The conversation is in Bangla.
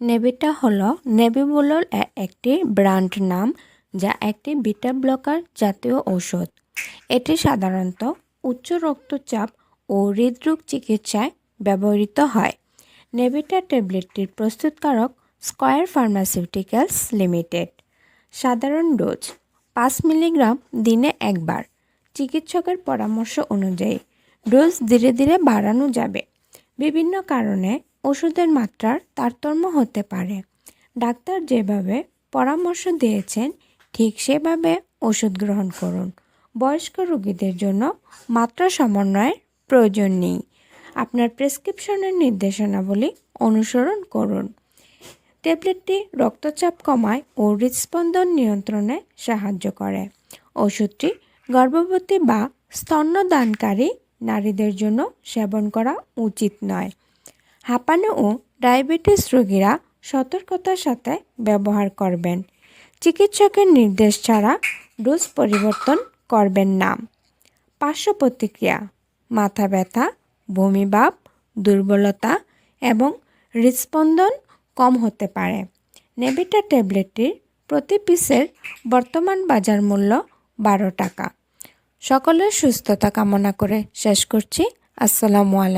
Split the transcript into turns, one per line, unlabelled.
নেভিটা হলো নেভিবুলোর একটি ব্র্যান্ড নাম, যা একটি বিটা ব্লকার জাতীয় ঔষধ। এটি সাধারণত উচ্চ রক্তচাপ ও হৃদরোগ চিকিৎসায় ব্যবহৃত হয়। নেভিটা ট্যাবলেটটির প্রস্তুতকারক স্কয়ার ফার্মাসিউটিক্যালস লিমিটেড। সাধারণ ডোজ, পাঁচ মিলিগ্রাম দিনে একবার। চিকিৎসকের পরামর্শ অনুযায়ী, ডোজ ধীরে ধীরে বাড়ানো যাবে। বিভিন্ন কারণে ওষুধের মাত্রার তারতম্য হতে পারে। ডাক্তার যেভাবে পরামর্শ দিয়েছেন, ঠিক সেভাবে ওষুধ গ্রহণ করুন। বয়স্ক রোগীদের জন্য মাত্রা সমন্বয়ের প্রয়োজন নেই। আপনার প্রেসক্রিপশনের নির্দেশনাবলী অনুসরণ করুন। ট্যাবলেটটি রক্তচাপ কমায় ও হৃদস্পন্দন নিয়ন্ত্রণে সাহায্য করে। ওষুধটি গর্ভবতী বা স্তন্যদানকারী নারীদের জন্য সেবন করা উচিত নয়। হাঁপানো ও ডায়াবেটিস রোগীরা সতর্কতার সাথে ব্যবহার করবেন। চিকিৎসকের নির্দেশ ছাড়া ডোজ পরিবর্তন করবেন না। পার্শ্ব প্রতিক্রিয়া, মাথা ব্যথা বমিভাব দুর্বলতা এবং হৃদস্পন্দন কম হতে পারে। নেভিটা ট্যাবলেটটির প্রতি পিসের বর্তমান বাজার মূল্য বারো টাকা। সকলের সুস্থতা কামনা করে শেষ করছি। আসসালামু আলাইকুম